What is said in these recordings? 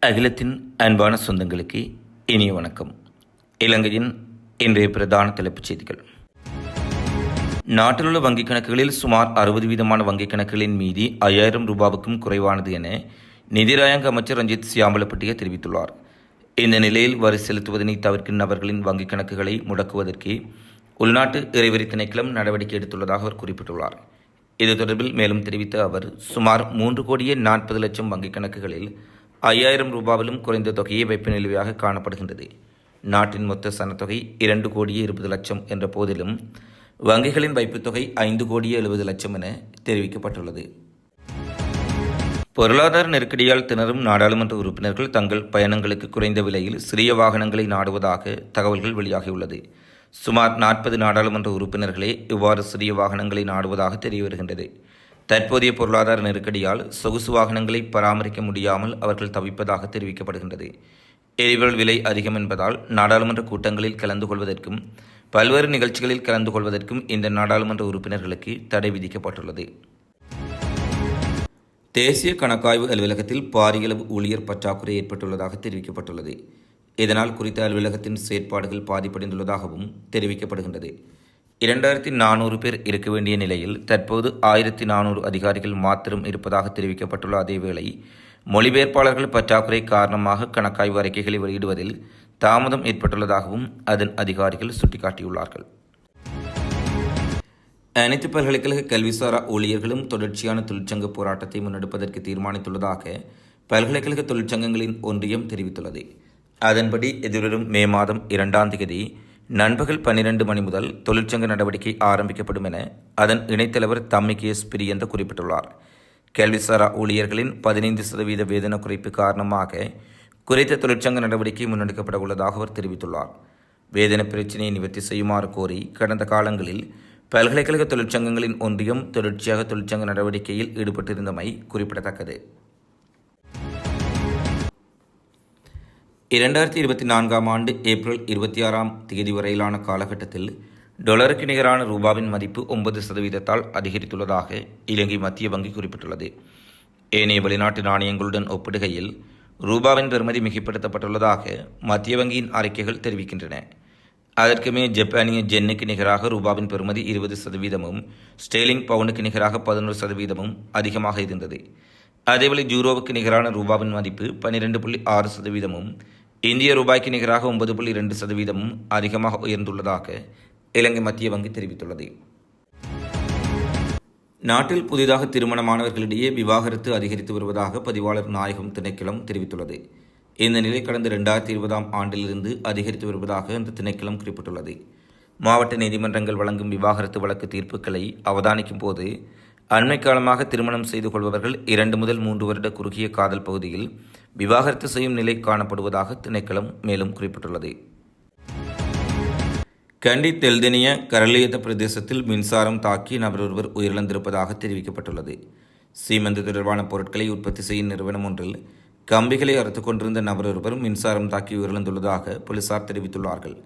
அகிலத்தின் அன்பான சொந்தங்களுக்கு இனிய வணக்கம். இலங்கையின் இன்றைய பிரதான தலைப்புச் செய்திகள். நாட்டிலுள்ள வங்கிக் கணக்குகளில் சுமார் அறுபது வீதமான வங்கிக் கணக்குகளின் மீதி ஐயாயிரம் ரூபாவுக்கும் குறைவானது என நிதிராயங்க அமைச்சர் ரஞ்சித் சியாம்பலப்பட்டிய தெரிவித்துள்ளார். இந்த நிலையில் வரி செலுத்துவதனை தவிர்க்கும் நபர்களின் வங்கிக் கணக்குகளை முடக்குவதற்கு உள்நாட்டு இறைவரி திணைக்களம் நடவடிக்கை எடுத்துள்ளதாக அவர் குறிப்பிட்டுள்ளார். இது தொடர்பில் மேலும் தெரிவித்த அவர் சுமார் மூன்று கோடியே நாற்பது லட்சம் வங்கிக் கணக்குகளில் ஐயாயிரம் ரூபாவிலும் குறைந்த தொகையே வைப்பு நிலுவையாக காணப்படுகின்றது. நாட்டின் மொத்த சனத்தொகை இரண்டு கோடியே இருபது லட்சம் என்ற போதிலும் வங்கிகளின் வைப்புத் தொகை ஐந்து கோடியே எழுபது லட்சம் என தெரிவிக்கப்பட்டுள்ளது. பொருளாதார நெருக்கடியால் திணறும் நாடாளுமன்ற உறுப்பினர்கள் தங்கள் பயணங்களுக்கு குறைந்த விலையில் சிறிய வாகனங்களை நாடுவதாக தகவல்கள் வெளியாகியுள்ளது. சுமார் நாற்பது நாடாளுமன்ற உறுப்பினர்களே இவ்வாறு சிறிய வாகனங்களை நாடுவதாக தெரிய வருகின்றது தற்போதைய பொருளாதார நெருக்கடியால் சொகுசு வாகனங்களை பராமரிக்க முடியாமல் அவர்கள் தவிப்பதாக தெரிவிக்கப்படுகின்றது. எரிபொருள் விலை அதிகம் என்பதால் நாடாளுமன்ற கூட்டங்களில் கலந்து கொள்வதற்கும் பல்வேறு நிகழ்ச்சிகளில் கலந்து கொள்வதற்கும் இந்த நாடாளுமன்ற உறுப்பினர்களுக்கு தடை விதிக்கப்பட்டுள்ளது. தேசிய கணக்காய்வு அலுவலகத்தில் பாரியளவு ஊழியர் பற்றாக்குறை ஏற்பட்டுள்ளதாக தெரிவிக்கப்பட்டுள்ளது. இதனால் குறித்த அலுவலகத்தின் செயற்பாடுகள் பாதிப்படைந்துள்ளதாகவும் தெரிவிக்கப்படுகின்றது. இரண்டாயிரத்தி நானூறு பேர் இருக்க வேண்டிய நிலையில் தற்போது ஆயிரத்தி நானூறு அதிகாரிகள் மாத்திரம் இருப்பதாக தெரிவிக்கப்பட்டுள்ள அதேவேளை மொழிபெயர்ப்பாளர்கள் பற்றாக்குறை காரணமாக கணக்காய்வு அறிக்கைகளை வெளியிடுவதில் தாமதம் ஏற்பட்டுள்ளதாகவும் அதன் அதிகாரிகள் சுட்டிக்காட்டியுள்ளார்கள். அனைத்து பல்கலைக்கழக கல்விசாரா ஊழியர்களும் தொடர்ச்சியான தொழிற்சங்க போராட்டத்தை முன்னெடுப்பதற்கு தீர்மானித்துள்ளதாக பல்கலைக்கழக தொழிற்சங்கங்களின் ஒன்றியம் தெரிவித்துள்ளது. அதன்படி எதிர்வரும் மே மாதம் இரண்டாம் தேதி நண்பகல் பன்னிரண்டு மணி முதல் தொழிற்சங்க நடவடிக்கை ஆரம்பிக்கப்படும் என அதன் இணைத்தலைவர் தம்மிகே எஸ் பிரியந்த குறிப்பிட்டுள்ளார். கேள்விசாரா ஊழியர்களின் பதினைந்து சதவீத வேதன குறைப்பு காரணமாக குறைத்த தொழிற்சங்க நடவடிக்கை முன்னெடுக்கப்பட உள்ளதாக அவர் தெரிவித்துள்ளார். வேதன பிரச்சினையை நிவர்த்தி செய்யுமாறு கோரி கடந்த காலங்களில் பல்கலைக்கழக தொழிற்சங்கங்களின் ஒன்றியம் தொடர்ச்சியாக தொழிற்சங்க நடவடிக்கையில் ஈடுபட்டிருந்தமை குறிப்பிடத்தக்கது. இரண்டாயிரத்தி இருபத்தி நான்காம் ஆண்டு ஏப்ரல் இருபத்தி ஆறாம் தேதி வரையிலான காலகட்டத்தில் டொலருக்கு நிகரான ரூபாவின் மதிப்பு ஒன்பது சதவீதத்தால் அதிகரித்துள்ளதாக இலங்கை மத்திய வங்கி குறிப்பிட்டுள்ளது. ஏனைய வெளிநாட்டு நாணயங்களுடன் ஒப்பிடுகையில் ரூபாவின் பெறுமதி மிகைப்படுத்தப்பட்டுள்ளதாக மத்திய வங்கியின் அறிக்கைகள் தெரிவிக்கின்றன. அதற்குமே ஜப்பானிய ஜென்னுக்கு நிகராக ரூபாவின் பெறுமதி இருபது சதவீதமும் ஸ்டேலிங் பவுனுக்கு நிகராக பதினொரு சதவீதமும் அதிகமாக இருந்தது. அதேவேளை ஜூரோவுக்கு நிகரான ரூபாவின் மதிப்பு பன்னிரெண்டு புள்ளி ஆறு சதவீதமும் இந்திய ரூபாய்க்கு நிகராக ஒன்பது புள்ளி இரண்டு சதவீதமும் அதிகமாக உயர்ந்துள்ளதாக இலங்கை மத்திய வங்கி தெரிவித்துள்ளது. நாட்டில் புதிதாக திருமணமானவர்களிடையே விவாகரத்து அதிகரித்து வருவதாக பதிவாளர் நாயகம் திணைக்களம் தெரிவித்துள்ளது. இந்த நிலை கடந்த இரண்டாயிரத்தி இருபதாம் ஆண்டிலிருந்து அதிகரித்து வருவதாக இந்த திணைக்களம் குறிப்பிட்டுள்ளது. மாவட்ட நீதிமன்றங்கள் வழங்கும் விவாகரத்து வழக்கு தீர்ப்புகளை அவதானிக்கும் போது அண்மை காலமாக திருமணம் செய்து கொள்பவர்கள் இரண்டு முதல் மூன்று வருட குறுகிய காதல் பகுதியில் விவாகரத்து செய்யும் நிலை காணப்படுவதாக திணைக்களம் மேலும் குறிப்பிட்டுள்ளது. கண்டி தெல்தெனிய கரளியத்த பிரதேசத்தில் மின்சாரம் தாக்கி நபர் ஒருவர் உயிரிழந்திருப்பதாக தெரிவிக்கப்பட்டுள்ளது. சீமெந்து தொடர்பான பொருட்களை உற்பத்தி செய்யும் நிறுவனம் ஒன்றில் கம்பிகளை அறுத்து கொண்டிருந்த நபர் ஒருவர் மின்சாரம் தாக்கி உயிரிழந்துள்ளதாக போலீசார் தெரிவித்துள்ளார்கள்.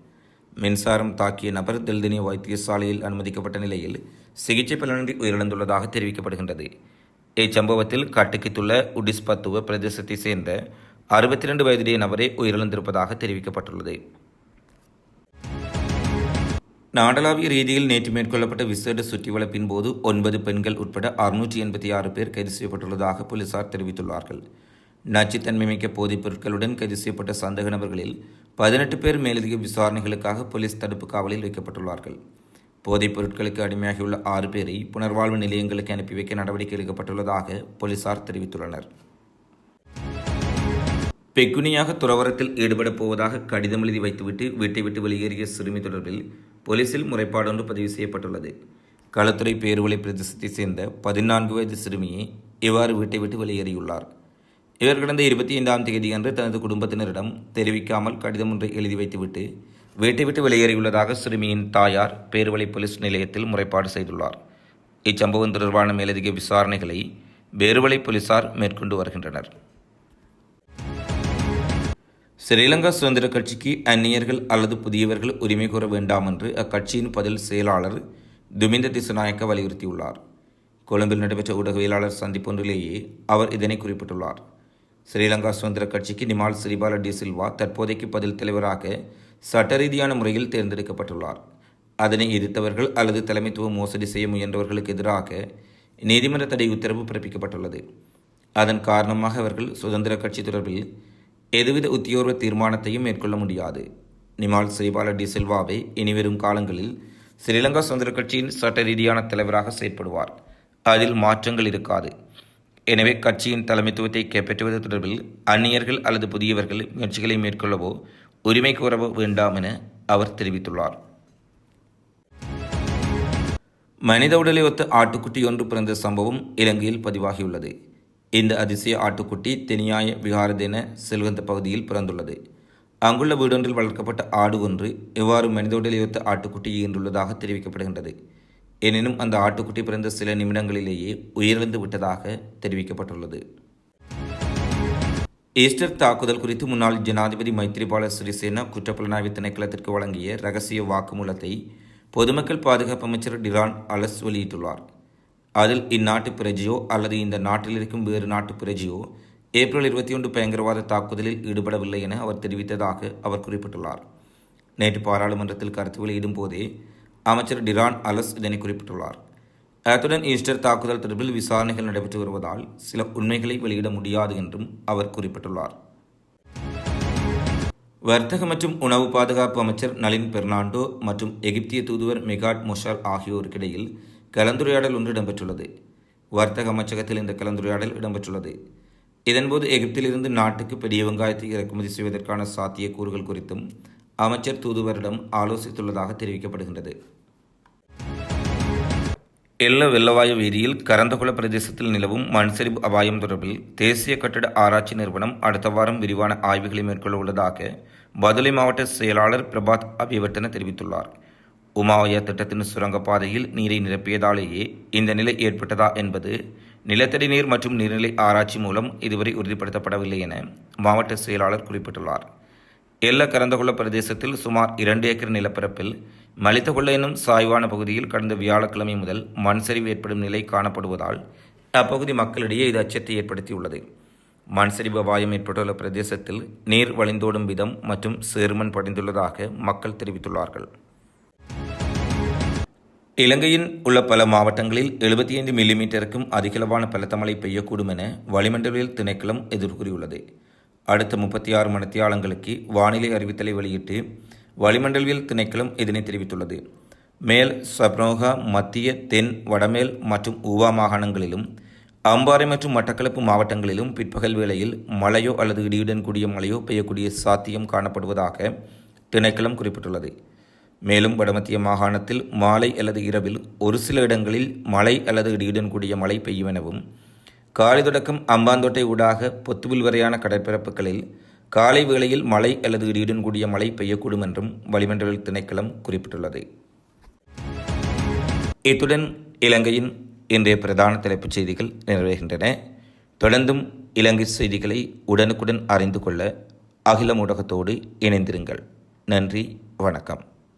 மின்சாரம் தாக்கிய நபர் தெல்தெனிய வைத்தியசாலையில் அனுமதிக்கப்பட்ட நிலையில் சிகிச்சை பலனின்றி உயிரிழந்துள்ளதாக தெரிவிக்கப்படுகின்றது. இச்சம்பவத்தில் கட்டுக்கித்துள்ள உடிஸ்பத்துவ பிரதேசத்தை சேர்ந்த அறுபத்தி ரெண்டு வயதுடைய நபரே உயிரிழந்திருப்பதாக தெரிவிக்கப்பட்டுள்ளது. நாடளாவிய ரீதியில் நேற்று மேற்கொள்ளப்பட்ட விசேட சுற்றி வளப்பின் போது ஒன்பது பெண்கள் உட்பட அறுநூற்றி எண்பத்தி ஆறு பேர் கைது செய்யப்பட்டுள்ளதாக போலீசார் தெரிவித்துள்ளார்கள். நச்சுத்தன்மை மிக்க போதைப் பொருட்களுடன் கைது செய்யப்பட்ட சந்தேக நபர்களில் பதினெட்டு பேர் மேலதிக விசாரணைகளுக்காக போலீஸ் தடுப்பு காவலில் வைக்கப்பட்டுள்ளார்கள். போதைப் பொருட்களுக்கு அடிமையாகியுள்ள ஆறு பேரை புனர்வாழ்வு நிலையங்களுக்கு அனுப்பி வைக்க நடவடிக்கை எடுக்கப்பட்டுள்ளதாக போலீசார் தெரிவித்துள்ளனர். பெக்குனியாக துறவரத்தில் ஈடுபடப் போவதாக கடிதம் எழுதி வைத்துவிட்டு வீட்டை விட்டு வெளியேறிய சிறுமி தொடர்பில் போலீசில் முறைப்பாடொன்று பதிவு செய்யப்பட்டுள்ளது. களத்துறை பேருவளை பிரதேசத்தைச் சேர்ந்த பதினான்கு வயது சிறுமியை இவ்வாறு வீட்டை விட்டு வெளியேறியுள்ளார். இவர் கடந்த இருபத்தி ஐந்தாம் தேதியன்று தனது குடும்பத்தினரிடம் தெரிவிக்காமல் கடிதம் ஒன்றை எழுதி வைத்துவிட்டு வீட்டை விட்டு வெளியேறியுள்ளதாக சிறுமியின் தாயார் பேருவளை போலீஸ் நிலையத்தில் முறைப்பாடு செய்துள்ளார். இச்சம்பவம் தொடர்பான மேலதிக விசாரணைகளை பேருவளை போலீசார் மேற்கொண்டு வருகின்றனர். ஸ்ரீலங்கா சுதந்திர கட்சிக்கு அந்நியர்கள் அல்லது புதியவர்கள் உரிமை கோர வேண்டாம் என்று அக்கட்சியின் பதில் செயலாளர் துமிந்த திசுநாயக்க வலியுறுத்தியுள்ளார். கொழும்பில் நடைபெற்ற ஊடகவியலாளர் சந்திப்பொன்றிலேயே அவர் இதனை குறிப்பிட்டுள்ளார். ஸ்ரீலங்கா சுதந்திர கட்சிக்கு நிமால் சிறிபால டி சில்வா தற்போதைக்கு பதில் தலைவராக சட்டரீதியான முறையில் தேர்ந்தெடுக்கப்பட்டுள்ளார். அதனை எதிர்த்தவர்கள் அல்லது தலைமைத்துவ மோசடி செய்ய முயன்றவர்களுக்கு எதிராக நீதிமன்ற தடை உத்தரவு பிறப்பிக்கப்பட்டுள்ளது. அதன் காரணமாக அவர்கள் சுதந்திர கட்சி தொடர்பில் எதுவித உத்தியோர்வ தீர்மானத்தையும் மேற்கொள்ள முடியாது. நிமால் சிறிபால டி சில்வாவை இனிவரும் காலங்களில் ஸ்ரீலங்கா சுதந்திர கட்சியின் சட்ட ரீதியான தலைவராக செயற்படுவார். அதில் மாற்றங்கள் இருக்காது. எனவே கட்சியின் தலைமைத்துவத்தை கைப்பற்றுவது தொடர்பில் அந்நியர்கள் அல்லது புதியவர்கள் முயற்சிகளை மேற்கொள்ளவோ உரிமை கோரவோ வேண்டாம் என அவர் தெரிவித்துள்ளார். மனித உடலை ஒத்த ஆட்டுக்குட்டி ஒன்று பிறந்த சம்பவம் இலங்கையில் பதிவாகியுள்ளது. இந்த அதிசய ஆட்டுக்குட்டி தெனியாய விகாரதென செல்வந்த பகுதியில் பிறந்துள்ளது. அங்குள்ள வீடொன்றில் வளர்க்கப்பட்ட ஆடு ஒன்று இவ்வாறு மனித உடலை ஒத்த ஆட்டுக்குட்டி ஈன்றுள்ளதாக தெரிவிக்கப்படுகின்றது. எனினும் அந்த ஆட்டுக்குட்டி பிறந்த சில நிமிடங்களிலேயே உயிரிழந்து விட்டதாக தெரிவிக்கப்பட்டுள்ளது. ஈஸ்டர் தாக்குதல் குறித்து முன்னாள் ஜனாதிபதி மைத்ரிபால சிறிசேனா குற்றப்புலனாய்வு திணைக்களத்திற்கு வழங்கிய ரகசிய வாக்குமூலத்தை பொதுமக்கள் பாதுகாப்பு அமைச்சர் டிரான் அலஸ் வெளியிட்டுள்ளார். அதில் இந்நாட்டு பிரஜையோ அல்லது இந்த நாட்டில் இருக்கும் வேறு நாட்டு பிரஜையோ ஏப்ரல் இருபத்தி ஒன்று பயங்கரவாத தாக்குதலில் ஈடுபடவில்லை என அவர் தெரிவித்ததாக அவர் குறிப்பிட்டுள்ளார். நேற்று பாராளுமன்றத்தில் கருத்து வெளியிடும் போதே அமைச்சர் டிரான் அலஸ் இதனை குறிப்பிட்டுள்ளார். அத்துடன் ஈஸ்டர் தாக்குதல் தொடர்பில் விசாரணைகள் நடைபெற்று வருவதால் சில உண்மைகளை வெளியிட முடியாது என்றும் அவர் குறிப்பிட்டுள்ளார். வர்த்தக மற்றும் உணவு பாதுகாப்பு அமைச்சர் நளின் பெர்னாண்டோ மற்றும் எகிப்திய தூதுவர் மெகாட் மொஷால் ஆகியோருக்கிடையில் கலந்துரையாடல் ஒன்று இடம்பெற்றுள்ளது. வர்த்தக அமைச்சகத்தில் இந்த கலந்துரையாடல் இடம்பெற்றுள்ளது. இதன்போது எகிப்திலிருந்து நாட்டுக்கு பெரிய வெங்காயத்தை இறக்குமதி செய்வதற்கான சாத்தியக்கூறுகள் குறித்தும் அமைச்சர் தூதுவரிடம் ஆலோசித்துள்ளதாக தெரிவிக்கப்படுகின்றது. எல்ல வெள்ளவாயு வீதியில் கரந்தகுள பிரதேசத்தில் நிலவும் மண்சரிவு அபாயம் தொடர்பில் தேசிய கட்டட ஆராய்ச்சி நிறுவனம் அடுத்த வாரம் விரிவான ஆய்வுகளை மேற்கொள்ள உள்ளதாக பதுளை மாவட்ட செயலாளர் பிரபாத் அபிவர்த்தன தெரிவித்துள்ளார். உமாவய திட்டத்தின் சுரங்கப்பாதையில் நீரை நிரப்பியதாலேயே இந்த நிலை ஏற்பட்டதா என்பது நிலத்தடி நீர் மற்றும் நீர்நிலை ஆராய்ச்சி மூலம் இதுவரை உறுதிப்படுத்தப்படவில்லை என மாவட்ட செயலாளர் குறிப்பிட்டுள்ளார். எல்ல கரந்தகுள்ள பிரதேசத்தில் சுமார் இரண்டு ஏக்கர் நிலப்பரப்பில் மலித்தகுள்ள என்னும் சாய்வான பகுதியில் கடந்த வியாழக்கிழமை முதல் மண் சரிவு ஏற்படும் நிலை காணப்படுவதால் அப்பகுதி மக்களிடையே இது அச்சத்தை ஏற்படுத்தியுள்ளது. மண் சரிவு அபாயம் ஏற்பட்டுள்ள பிரதேசத்தில் நீர் வழிந்தோடும் விதம் மற்றும் சேர்மன் படிந்துள்ளதாக மக்கள் தெரிவித்துள்ளார்கள். இலங்கையின் உள்ள பல மாவட்டங்களில் எழுபத்தி ஐந்து மில்லிமீட்டருக்கும் அதிகளவான பலத்த மழை பெய்யக்கூடும் என வளிமண்டலியல் திணைக்களம் எதிர்கூறியுள்ளது. அடுத்த முப்பத்தி ஆறு மணித்தியாலங்களுக்கு வானிலை அறிவித்தலை வெளியிட்டு வளிமண்டலவியல் திணைக்களம் இதனை தெரிவித்துள்ளது. மேல் சப்ரோகா மத்திய தென் வடமேல் மற்றும் ஊவா மாகாணங்களிலும் அம்பாறை மற்றும் மட்டக்களப்பு மாவட்டங்களிலும் பிற்பகல் வேளையில் மழையோ அல்லது இடியுடன் கூடிய மழையோ பெய்யக்கூடிய சாத்தியம் காணப்படுவதாக திணைக்களம் குறிப்பிட்டுள்ளது. மேலும் வடமத்திய மாகாணத்தில் மாலை அல்லது இரவில் ஒரு சில இடங்களில் மழை அல்லது இடியுடன் கூடிய மழை பெய்யும் எனவும் காலை தொடக்கம் அம்பாந்தோட்டை ஊடாக பொத்துவில் வரையான கடற்பரப்புகளில் காலை வேளையில் மழை அல்லது இடியுடன் கூடிய மழை பெய்யக்கூடும் என்றும் வளிமண்டல திணைக்களம் குறிப்பிட்டுள்ளது. இத்துடன் இலங்கையின் இன்றைய பிரதான தலைப்புச் செய்திகள் நிறைவேகின்றன தொடர்ந்தும் இலங்கை செய்திகளை உடனுக்குடன் அறிந்து கொள்ள அகில ஊடகத்தோடு இணைந்திருங்கள். நன்றி வணக்கம்.